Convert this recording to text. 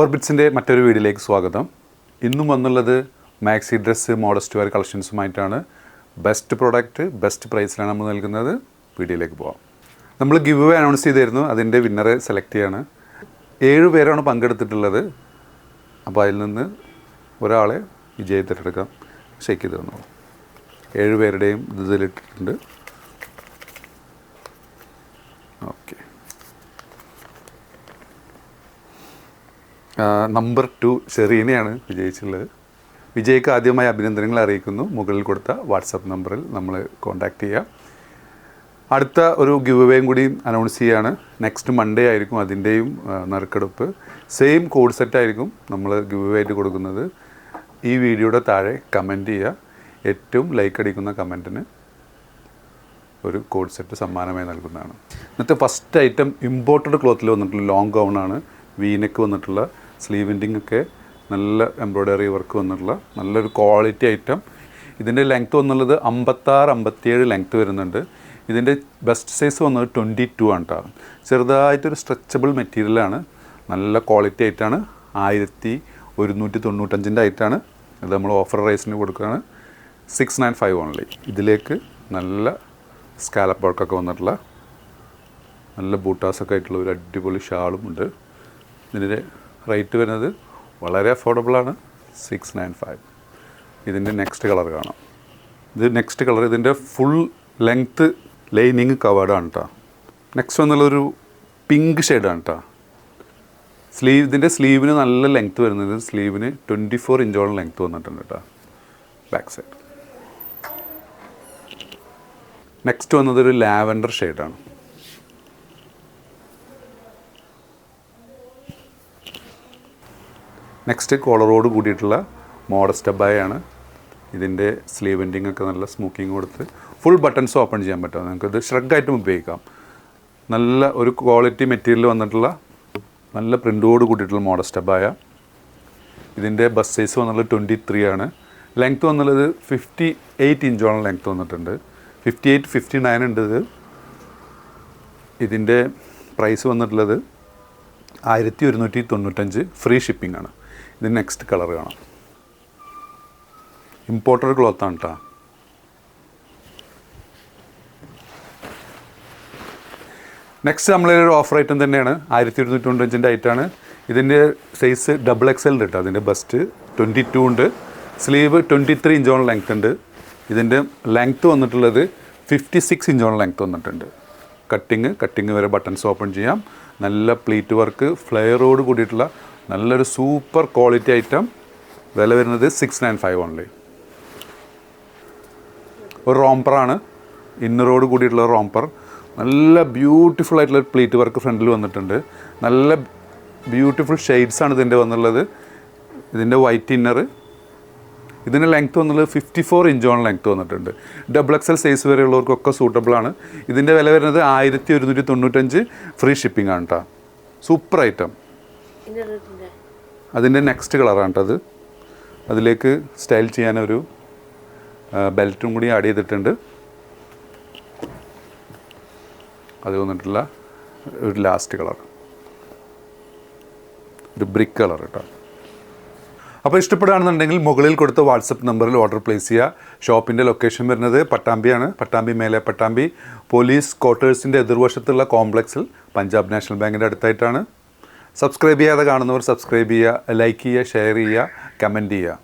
ഓർബിറ്റ്സിന്റെ മറ്റൊരു വീഡിയോയിലേക്ക് സ്വാഗതം. ഇന്നും വന്നുള്ളത് മാക്സി ഡ്രസ്സ് മോഡസ്റ്റ് വെയർ കളക്ഷൻസുമായിട്ടാണ്. ബെസ്റ്റ് പ്രോഡക്റ്റ് ബെസ്റ്റ് പ്രൈസിലാണ് നമ്മൾ നൽകുന്നത്. വീഡിയോയിലേക്ക് പോവാം. നമ്മൾ ഗിവ് അവേ അനൗൺസ് ചെയ്തിരുന്നു. അതിന്റെ വിന്നറെ സെലക്ട് ചെയ്യാണ്. ഏഴ് പേരാണ് പങ്കെടുത്തിട്ടുള്ളത്. അപ്പോൾ അതിൽ നിന്ന് ഒരാളെ വിജയത്തിലെടുക്കാം. ഷെയ്ക്ക് ചെയ്ത് ഏഴ് പേരുടെയും ഇത് ഇതിലിട്ടിട്ടുണ്ട്. നമ്പർ ടു ഷെറീനയാണ് വിജയിച്ചുള്ളത് വിജയ്ക്ക് ആദ്യമായി അഭിനന്ദനങ്ങൾ അറിയിക്കുന്നു. മുകളിൽ കൊടുത്ത വാട്സപ്പ് നമ്പറിൽ നമ്മൾ കോൺടാക്റ്റ് ചെയ്യാം. അടുത്ത ഒരു ഗിവ് അവേയും കൂടി അനൗൺസ് ചെയ്യുകയാണ് നെക്സ്റ്റ് മൺഡേ ആയിരിക്കും അതിന്റെയും നറുക്കെടുപ്പ്. സെയിം കോഡ് സെറ്റ് ആയിരിക്കും നമ്മൾ ഗിവ് അവേ ആയിട്ട് കൊടുക്കുന്നത്. ഈ വീഡിയോയുടെ താഴെ കമന്റ് ചെയ്യുക. ഏറ്റവും ലൈക്ക് അടിക്കുന്ന കമന്റിന് ഒരു കോഡ് സെറ്റ് സമ്മാനമായി നൽകുന്നതാണ്. ഇന്നത്തെ ഫസ്റ്റ് ഐറ്റം ഇമ്പോർട്ടഡ് ക്ലോത്തിൽ വന്നിട്ടുള്ള ലോങ് ഗൗൺ ആണ്. വീനക്ക് വന്നിട്ടുള്ള സ്ലീവിന്റിങ് ഒക്കെ നല്ല എംബ്രോയ്ഡറി വർക്ക് വന്നിട്ടുള്ള നല്ലൊരു ക്വാളിറ്റി ഐറ്റം ഇതിന്റെ ലെങ്ത്ത് വന്നുള്ളത് അമ്പത്താറ് അമ്പത്തിയേഴ് ലെങ്ത്ത് വരുന്നുണ്ട്. ഇതിന്റെ ബെസ്റ്റ് സൈസ് വന്നത് ട്വന്റി ടു ആണ് കേട്ടോ ചെറുതായിട്ടൊരു സ്ട്രെച്ചബിൾ മെറ്റീരിയലാണ് നല്ല ക്വാളിറ്റി ആയിട്ടാണ് ആയിരത്തി ഒരുന്നൂറ്റി തൊണ്ണൂറ്റഞ്ചിന്റെ ആയിട്ടാണ് ഇത് നമ്മൾ ഓഫർ റൈസിന് കൊടുക്കുകയാണ്. സിക്സ് നയൻ ഫൈവ് ഓൺലി ഇതിലേക്ക് നല്ല സ്കാലപ്പ് വർക്കൊക്കെ വന്നിട്ടുള്ള നല്ല ബൂട്ടാസൊക്കെ ആയിട്ടുള്ള ഒരു അടിപൊളി ഷാളും ഉണ്ട്. ഇതിന്റെ റേറ്റ് വരുന്നത് വളരെ അഫോർഡബിളാണ് സിക്സ് നയൻ ഫൈവ് ഇതിന്റെ നെക്സ്റ്റ് കളർ കാണാം. ഇത് നെക്സ്റ്റ് കളർ ഇതിന്റെ ഫുൾ ലെങ്ത്ത് ലൈനിങ് കവേർഡാണ് കേട്ടോ നെക്സ്റ്റ് വന്നുള്ളൊരു പിങ്ക് ഷെയ്ഡാണ് കേട്ടോ സ്ലീവ് ഇതിന്റെ സ്ലീവിന് നല്ല ലെങ്ത്ത് വരുന്നത്. സ്ലീവിന് ട്വന്റി ഫോർ ഇഞ്ചോളം ലെങ്ത്ത് വന്നിട്ടുണ്ട് കേട്ടോ ബാക്ക് സൈഡ് നെക്സ്റ്റ് വന്നതൊരു ലാവൻഡർ ഷെയ്ഡാണ് നെക്സ്റ്റ് കോളറോട് കൂടിയിട്ടുള്ള മോഡസ്റ്റ് സ്റ്റബായാണ് ഇതിന്റെ സ്ലീവ് എൻഡിങ് ഒക്കെ നല്ല സ്മൂക്കിങ് കൊടുത്ത് ഫുൾ ബട്ടൺസ് ഓപ്പൺ ചെയ്യാൻ പറ്റും. നിങ്ങൾക്കിത് ഷ്രഗായിട്ടും ഉപയോഗിക്കാം. നല്ല ഒരു ക്വാളിറ്റി മെറ്റീരിയൽ വന്നിട്ടുള്ള നല്ല പ്രിന്റോട് കൂടിയിട്ടുള്ള മോഡസ്റ്റ് സ്റ്റബായ ഇതിന്റെ ബസ് സൈസ് വന്നുള്ളത് ട്വന്റി ത്രീ ആണ്. ലെങ്ത്ത് വന്നുള്ളത് ഫിഫ്റ്റി എയ്റ്റ് ഇഞ്ചോളം ലെങ്ത്ത് വന്നിട്ടുണ്ട്. ഫിഫ്റ്റി എയ്റ്റ് ഫിഫ്റ്റി നയൻ ഉണ്ട് ഇത്. ഇതിന്റെ പ്രൈസ് വന്നിട്ടുള്ളത് ആയിരത്തി ഒരുന്നൂറ്റി തൊണ്ണൂറ്റഞ്ച്. ഫ്രീ ഷിപ്പിംഗ് ആണ്. ഇത് നെക്സ്റ്റ് കളർ കാണാം. ഇമ്പോർട്ടഡ് ക്ലോത്താണ് കേട്ടോ നെക്സ്റ്റ് നമ്മളൊരു ഓഫർ ഐറ്റം തന്നെയാണ് ആയിരത്തി ഇരുന്നൂറ്റി തൊണ്ണൂറ്റഞ്ചിന്റെ ഐറ്റാണ് ഇതിന്റെ സൈസ് ഡബിൾ എക്സ് എൽ ഉണ്ട് കേട്ടോ അതിന്റെ ബസ്റ്റ് ട്വന്റി ടു ഉണ്ട്. സ്ലീവ് ട്വന്റി ത്രീ ഇഞ്ചോളം ലെങ്ത് ഉണ്ട്. ഇതിന്റെ ലെങ്ത്ത് വന്നിട്ടുള്ളത് ഫിഫ്റ്റി സിക്സ് ഇഞ്ചോളം ലെങ്ത് വന്നിട്ടുണ്ട്. കട്ടിങ് കട്ടിങ് വരെ ബട്ടൺസ് ഓപ്പൺ ചെയ്യാം. നല്ല പ്ലീറ്റ് വർക്ക് ഫ്ലെയറോട് കൂടിയിട്ടുള്ള നല്ലൊരു സൂപ്പർ ക്വാളിറ്റി ഐറ്റം. വില വരുന്നത് സിക്സ് നയൻ ഫൈവ് ഓൺലി ഒരു റോംപറാണ് ഇന്നറോട് കൂടിയിട്ടുള്ള റോംപർ നല്ല ബ്യൂട്ടിഫുൾ ആയിട്ടുള്ള ഒരു പ്ലീറ്റ് വർക്ക് ഫ്രണ്ടിൽ വന്നിട്ടുണ്ട്. നല്ല ബ്യൂട്ടിഫുൾ ഷെയ്ഡ്സ് ആണ് ഇതിന്റെ വന്നുള്ളത് ഇതിന്റെ വൈറ്റ് ഇന്നർ ഇതിന്റെ ലെങ്ത്ത് വന്നുള്ളത് ഫിഫ്റ്റി ഫോർ ഇഞ്ചോൺ ലെങ്ത്ത് വന്നിട്ടുണ്ട്. ഡബിൾ എക്സൽ സൈസ് വരെയുള്ളവർക്കൊക്കെ സൂട്ടബിൾ ആണ്. ഇതിന്റെ വില വരുന്നത് ആയിരത്തി ഒരുന്നൂറ്റി തൊണ്ണൂറ്റഞ്ച്. ഫ്രീ ഷിപ്പിംഗ് ആണ് കേട്ടോ സൂപ്പർ ഐറ്റം. അതിന്റെ നെക്സ്റ്റ് കളറാണ് കേട്ടത് അത്. അതിലേക്ക് സ്റ്റൈൽ ചെയ്യാനൊരു ബെൽറ്റും കൂടി ആഡ് ചെയ്തിട്ടുണ്ട്. അത് വന്നിട്ടുള്ള ഒരു ലാസ്റ്റ് കളർ. ഒരു ബ്രിക്ക് കളർ കേട്ടോ. അപ്പോൾ ഇഷ്ടപ്പെടുകയാണെന്നുണ്ടെങ്കിൽ മുകളിൽ കൊടുത്ത വാട്സപ്പ് നമ്പറിൽ ഓർഡർ പ്ലേസ് ചെയ്യുക. ഷോപ്പിന്റെ ലൊക്കേഷൻ വരുന്നത് പട്ടാമ്പിയാണ്. പട്ടാമ്പി മേലെ പട്ടാമ്പി. പോലീസ് ക്വാർട്ടേഴ്സിന്റെ എതിർവശത്തുള്ള കോംപ്ലക്സിൽ പഞ്ചാബ് നാഷണൽ ബാങ്കിന്റെ അടുത്തായിട്ടാണ്. സബ്സ്ക്രൈബ് ചെയ്യാതെ കാണുന്നവർ സബ്സ്ക്രൈബ് ചെയ്യുക ലൈക്ക് ചെയ്യുക ഷെയർ ചെയ്യുക കമന്റ് ചെയ്യുക.